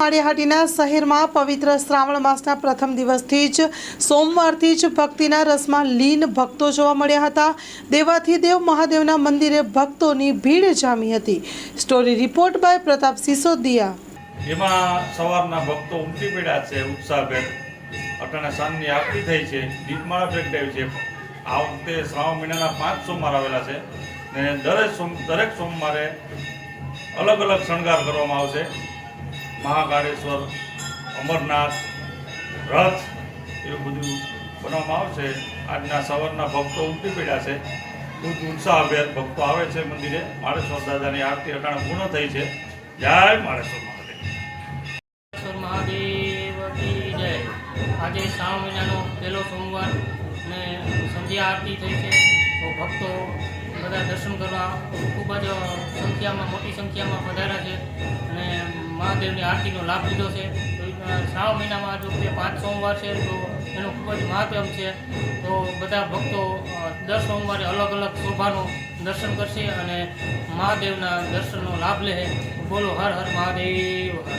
માળિયાહાટીના શહેરમાં પવિત્ર શ્રાવણ માસના પ્રથમ દિવસથી જ સોમવારથી જ ભક્તિના રસમાં લીન ભક્તો જોવા મળ્યા હતા. દેવાથી દેવ મહાદેવના મંદિરે ભક્તોની ભીડ જામી હતી. Story report by Pratap Sisodia. એમાં સવારના ભક્તો ઉમટી પડ્યા છે, ઉત્સાહભેર. અટાણા સાંજની આરતી થઈ છે, દીપમાળા પ્રગટાવી છે. આ વખતે શ્રાવણ મહિનાના પાંચ સોમવાર આવેલા છે ને દરેક સોમ, દરેક સોમવારે અલગ અલગ શણગાર કરવામાં આવશે. મહાકાળેશ્વર, અમરનાથ, રથ એવું બધું બનાવવામાં આવશે આજના સવારના ભક્તો ઉમટી પડ્યા છે. ખૂબ ઉત્સાહભેર ભક્તો આવે છે મંદિરે. માળેશ્વર દાદાની આરતી અટાણે પૂર્ણ થઈ છે. જય માળેશ્વર મહાદેવ. મહાદેવ જય. આજે શ્રાવણ મહિનાનો પહેલો સોમવાર ને સંધ્યા આરતી થઈ છે. તો ભક્તો બધા દર્શન કરવા ખૂબ જ સંખ્યામાં, મોટી સંખ્યામાં પધાર્યા છે. અને મહાદેવની આરતીનો લાભ લીધો છે. શ્રાવણ મહિનામાં જો કે પાંચ સોમવાર છે, તો એનું ખૂબ જ મહત્વ છે. તો બધા ભક્તો દર સોમવારે અલગ અલગ શોભાનું દર્શન કરશે અને મહાદેવના દર્શનનો લાભ લે બોલો, હર હર મહાદેવ હર.